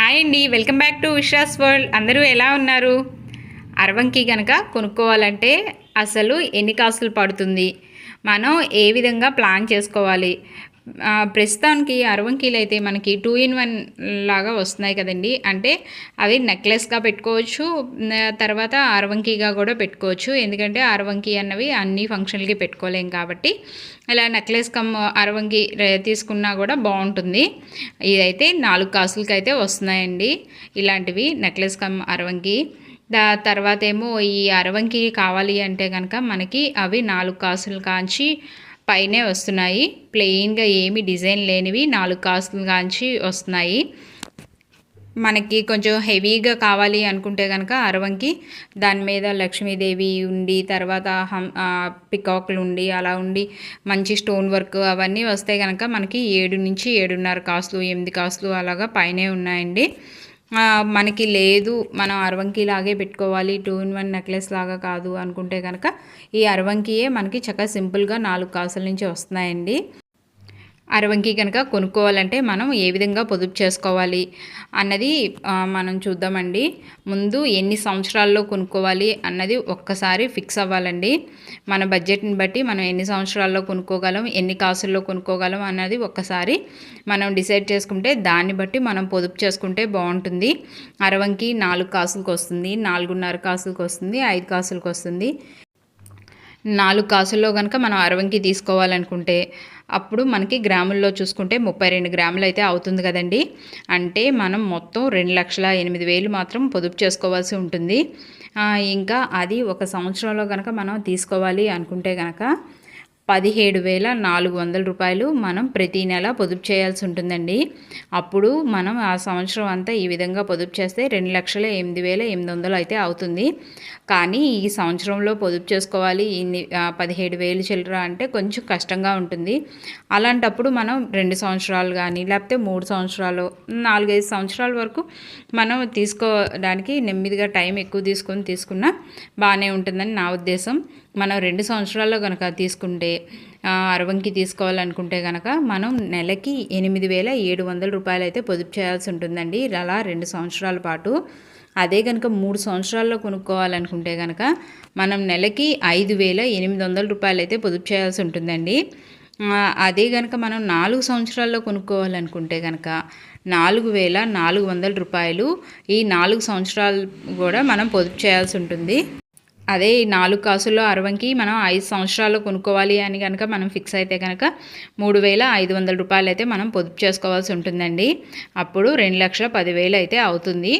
Hi అండి welcome back to Vishwas world. అందరూ ఎలా ఉన్నారు? అరవంకి కనుక కొనుక్కోవాలంటే అసలు ఎన్ని కాసులు పడుతుంది? మనం ఏ విధంగా ప్లాన్ చేసుకోవాలి? ప్రస్తుతానికి అరవంకీలు అయితే మనకి టూ ఇన్ వన్ లాగా వస్తున్నాయి కదండి. అంటే అవి నెక్లెస్గా పెట్టుకోవచ్చు తర్వాత అరవంకీగా కూడా పెట్టుకోవచ్చు. ఎందుకంటే అరవంకీ అన్నవి అన్ని ఫంక్షన్లకి పెట్టుకోలేం కాబట్టి ఇలా నెక్లెస్ కమ్ అరవంకి తీసుకున్నా కూడా బాగుంటుంది. ఇదైతే నాలుగు కాసులకి అయితే వస్తున్నాయండి ఇలాంటివి నెక్లెస్ కమ్ అరవంకి. దా తర్వాత ఏమో ఈ అరవంకి కావాలి అంటే కనుక మనకి అవి నాలుగు కాసులు కాంచి పైనే వస్తున్నాయి. ప్లెయిన్గా ఏమి డిజైన్ లేనివి నాలుగు కాసులు కాంచి వస్తున్నాయి. మనకి కొంచెం హెవీగా కావాలి అనుకుంటే కనుక అరవంకి దాని మీద లక్ష్మీదేవి ఉండి తర్వాత హం పికాక్లు పికాకులు ఉండి అలా ఉండి మంచి స్టోన్ వర్క్ అవన్నీ వస్తే కనుక మనకి ఏడు నుంచి ఏడున్నర కాసులు ఎనిమిది కాసులు అలాగా పైనే ఉన్నాయండి. మనకి లేదు మనం అరవంకి లాగే పెట్టుకోవాలి టూ ఇన్ వన్ నెక్లెస్ లాగా కాదు అనుకుంటే కనుక ఈ అరవంకియే మనకి చక్కగా సింపుల్గా నాలుగు కాసుల నుంచి వస్తున్నాయండి. అరవంకి కనుక కొనుక్కోవాలంటే మనం ఏ విధంగా పొదుపు చేసుకోవాలి అన్నది మనం చూద్దామండి. ముందు ఎన్ని సంవత్సరాల్లో కొనుక్కోవాలి అన్నది ఒక్కసారి ఫిక్స్ అవ్వాలండి. మన బడ్జెట్ని బట్టి మనం ఎన్ని సంవత్సరాల్లో కొనుక్కోగలం ఎన్ని కాసుల్లో కొనుక్కోగలం అన్నది ఒక్కసారి మనం డిసైడ్ చేసుకుంటే దాన్ని బట్టి మనం పొదుపు చేసుకుంటే బాగుంటుంది. అరవంకి నాలుగు కాసులకు వస్తుంది నాలుగున్నర కాసులకు వస్తుంది ఐదు కాసులకు వస్తుంది నాలుగు కాసుల్లో కనుక మనం అరవంకి తీసుకోవాలనుకుంటే అప్పుడు మనకి గ్రాముల్లో చూసుకుంటే ముప్పై రెండు గ్రాములు అయితే అవుతుంది కదండి. అంటే మనం మొత్తం రెండు లక్షల ఎనిమిది వేలు మాత్రం పొదుపు చేసుకోవాల్సి ఉంటుంది. ఇంకా అది ఒక సంవత్సరంలో కనుక మనం తీసుకోవాలి అనుకుంటే కనుక పదిహేడు వేల నాలుగు వందల రూపాయలు మనం ప్రతి నెల పొదుపు చేయాల్సి ఉంటుందండి. అప్పుడు మనం ఆ సంవత్సరం అంతా ఈ విధంగా పొదుపు చేస్తే రెండు లక్షల ఎనిమిది వేల ఎనిమిది వందలు అయితే అవుతుంది. కానీ ఈ సంవత్సరంలో పొదుపు చేసుకోవాలి ఇన్ని పదిహేడు వేలు చిల్లర అంటే కొంచెం కష్టంగా ఉంటుంది. అలాంటప్పుడు మనం రెండు సంవత్సరాలు కానీ లేకపోతే మూడు సంవత్సరాలు నాలుగైదు సంవత్సరాల వరకు మనం తీసుకోవడానికి నెమ్మదిగా టైం ఎక్కువ తీసుకొని తీసుకున్నా బాగానే ఉంటుందని నా ఉద్దేశం. మనం రెండు సంవత్సరాల్లో కనుక తీసుకుంటే అరవంకి తీసుకోవాలనుకుంటే కనుక మనం నెలకి ఎనిమిది వేల ఏడు వందల రూపాయలు అయితే పొదుపు చేయాల్సి ఉంటుందండి. అలా రెండు సంవత్సరాల పాటు. అదే కనుక మూడు సంవత్సరాల్లో కొనుక్కోవాలనుకుంటే కనుక మనం నెలకి ఐదు వేల ఎనిమిది వందల రూపాయలు అయితే పొదుపు చేయాల్సి ఉంటుందండి. అదే కనుక మనం నాలుగు సంవత్సరాల్లో కొనుక్కోవాలనుకుంటే కనుక నాలుగు వేల నాలుగు వందల రూపాయలు ఈ నాలుగు సంవత్సరాలు కూడా మనం పొదుపు చేయాల్సి ఉంటుంది. అదే ఈ నాలుగు కాసుల్లో అరవంకి మనం ఐదు సంవత్సరాల్లో కొనుక్కోవాలి అని కనుక మనం ఫిక్స్ అయితే కనుక మూడు వేల ఐదు వందల రూపాయలు అయితే మనం పొదుపు చేసుకోవాల్సి ఉంటుందండి. అప్పుడు రెండు లక్షల పదివేలు అయితే అవుతుంది.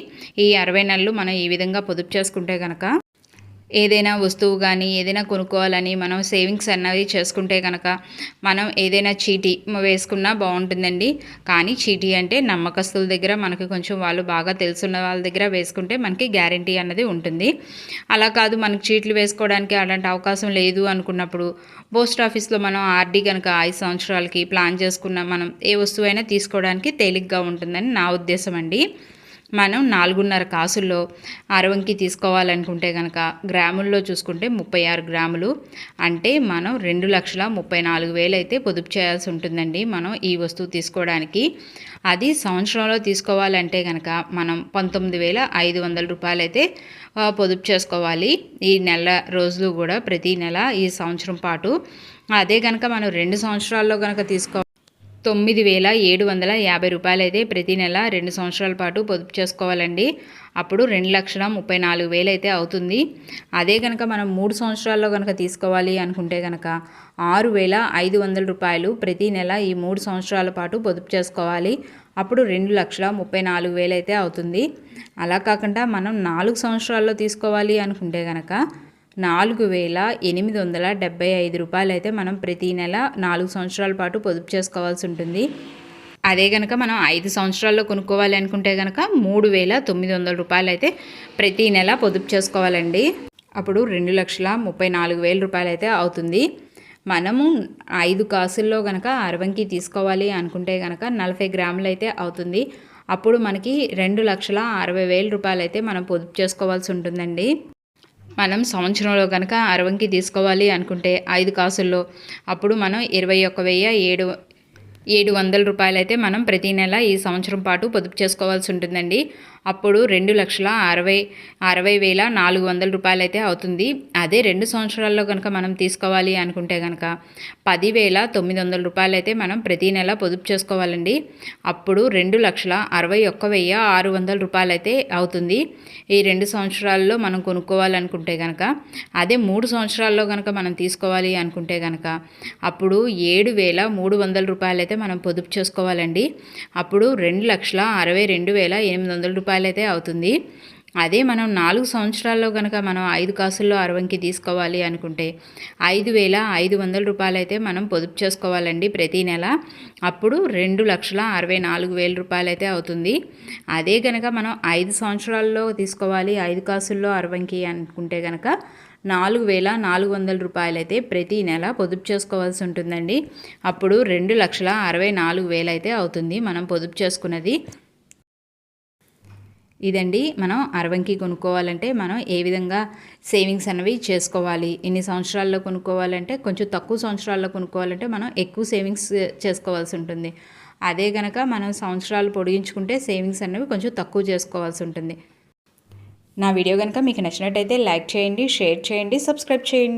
ఈ అరవై నెలలు మనం ఈ విధంగా పొదుపు చేసుకుంటే కనుక ఏదైనా వస్తువు కానీ ఏదైనా కొనుక్కోవాలని మనం సేవింగ్స్ అన్నవి చేసుకుంటే కనుక మనం ఏదైనా చీటీ వేసుకున్నా బాగుంటుందండి. కానీ చీటీ అంటే నమ్మకస్తుల దగ్గర మనకి కొంచెం వాళ్ళు బాగా తెలుసున్న వాళ్ళ దగ్గర వేసుకుంటే మనకి గ్యారంటీ అన్నది ఉంటుంది. అలా కాదు మనకి చీట్లు వేసుకోవడానికి అలాంటి అవకాశం లేదు అనుకున్నప్పుడు పోస్ట్ ఆఫీస్లో మనం ఆర్డీ కనుక ఐదు సంవత్సరాలకి ప్లాన్ చేసుకున్న మనం ఏ వస్తువైనా తీసుకోవడానికి తేలిగ్గా ఉంటుందని నా ఉద్దేశం అండి మనం నాలుగున్నర కాసుల్లో అరవంకి తీసుకోవాలనుకుంటే కనుక గ్రాముల్లో చూసుకుంటే ముప్పై ఆరు గ్రాములు. అంటే మనం రెండు లక్షల ముప్పై నాలుగు వేలు అయితే పొదుపు చేయాల్సి ఉంటుందండి మనం ఈ వస్తువు తీసుకోవడానికి. అది సంవత్సరంలో తీసుకోవాలంటే కనుక మనం పంతొమ్మిది వేల ఐదు వందల రూపాయలు అయితే పొదుపు చేసుకోవాలి. ఈ నెల రోజులు కూడా ప్రతి నెల ఈ సంవత్సరం పాటు. అదే కనుక మనం రెండు సంవత్సరాల్లో కనుక తీసుకో తొమ్మిది వేల ఏడు వందల యాభై రూపాయలు అయితే ప్రతి నెల రెండు సంవత్సరాల పాటు పొదుపు చేసుకోవాలండి. అప్పుడు రెండు లక్షల ముప్పై నాలుగు వేలు అయితే అవుతుంది. అదే కనుక మనం మూడు సంవత్సరాల్లో కనుక తీసుకోవాలి అనుకుంటే కనుక ఆరు వేల ఐదు వందల రూపాయలు ప్రతి నెల ఈ మూడు సంవత్సరాల పాటు పొదుపు చేసుకోవాలి. అప్పుడు రెండు లక్షల ముప్పై నాలుగు వేలు అయితే అవుతుంది. అలా కాకుండా మనం నాలుగు సంవత్సరాల్లో తీసుకోవాలి అనుకుంటే కనుక నాలుగు వేల ఎనిమిది వందల డెబ్బై ఐదు రూపాయలు అయితే మనం ప్రతి నెల నాలుగు సంవత్సరాల పాటు పొదుపు చేసుకోవాల్సి ఉంటుంది. అదే కనుక మనం ఐదు సంవత్సరాల్లో కొనుక్కోవాలి అనుకుంటే కనుక మూడు వేల తొమ్మిది వందల రూపాయలు అయితే ప్రతి నెల పొదుపు చేసుకోవాలండి. అప్పుడు రెండు లక్షల ముప్పై నాలుగు వేల రూపాయలు అయితే అవుతుంది. మనము ఐదు కాసుల్లో కనుక అరవంకి తీసుకోవాలి అనుకుంటే కనుక నలభై గ్రాములు అయితే అవుతుంది. అప్పుడు మనకి రెండు లక్షల అరవై వేల రూపాయలు అయితే మనం పొదుపు చేసుకోవాల్సి ఉంటుందండి. మనం సంవత్సరంలో కనుక అరవంకి తీసుకోవాలి అనుకుంటే ఐదు కాసుల్లో అప్పుడు మనం ఇరవై ఒక్క వెయ్యి ఏడు ఏడు వందల రూపాయలైతే మనం ప్రతి నెల ఈ సంవత్సరం పాటు పొదుపు చేసుకోవాల్సి ఉంటుందండి. అప్పుడు రెండు లక్షల అరవై అరవై వేల నాలుగు వందల రూపాయలు అయితే అవుతుంది. అదే రెండు సంవత్సరాల్లో కనుక మనం తీసుకోవాలి అనుకుంటే కనుక పదివేల తొమ్మిది వందల రూపాయలు అయితే మనం ప్రతి నెల పొదుపు చేసుకోవాలండి. అప్పుడు రెండు లక్షల అరవై ఒక్క వెయ్యి ఆరు వందల రూపాయలు అయితే అవుతుంది. ఈ రెండు సంవత్సరాల్లో మనం కొనుక్కోవాలనుకుంటే కనుక అదే మూడు సంవత్సరాల్లో కనుక మనం తీసుకోవాలి అనుకుంటే కనుక అప్పుడు ఏడు వేల మూడు వందల రూపాయలు అయితే మనం పొదుపు చేసుకోవాలండి. అప్పుడు రెండు లక్షల అరవై రెండు వేల ఎనిమిది వందల రూపాయలు రూపాయలైతే అవుతుంది. అదే మనం నాలుగు సంవత్సరాల్లో కనుక మనం ఐదు కాసుల్లో అరవంకి తీసుకోవాలి అనుకుంటే ఐదు వేల ఐదు వందల రూపాయలైతే మనం పొదుపు చేసుకోవాలండి ప్రతి నెల. అప్పుడు రెండు లక్షల అరవై నాలుగు వేల రూపాయలైతే అవుతుంది. అదే కనుక మనం ఐదు సంవత్సరాల్లో తీసుకోవాలి ఐదు కాసుల్లో అరవంకి అనుకుంటే కనుక నాలుగు వేల నాలుగు వందల రూపాయలైతే ప్రతి నెల పొదుపు చేసుకోవాల్సి ఉంటుందండి. అప్పుడు రెండు లక్షల అరవై నాలుగు వేలైతే అవుతుంది మనం పొదుపు చేసుకున్నది. ఇదండి మనం అరవంకి కొనుక్కోవాలంటే మనం ఏ విధంగా సేవింగ్స్ అనేవి చేసుకోవాలి? ఎన్ని సంవత్సరాల్లో కొనుక్కోవాలంటే కొంచెం తక్కువ సంవత్సరాల్లో కొనుక్కోవాలంటే మనం ఎక్కువ సేవింగ్స్ చేసుకోవాల్సి ఉంటుంది. అదే కనుక మనం సంవత్సరాలు పొడిగించుకుంటే సేవింగ్స్ అనేవి కొంచెం తక్కువ చేసుకోవాల్సి ఉంటుంది. నా వీడియో కనుక మీకు నచ్చినట్టయితే లైక్ చేయండి షేర్ చేయండి సబ్స్క్రైబ్ చేయండి.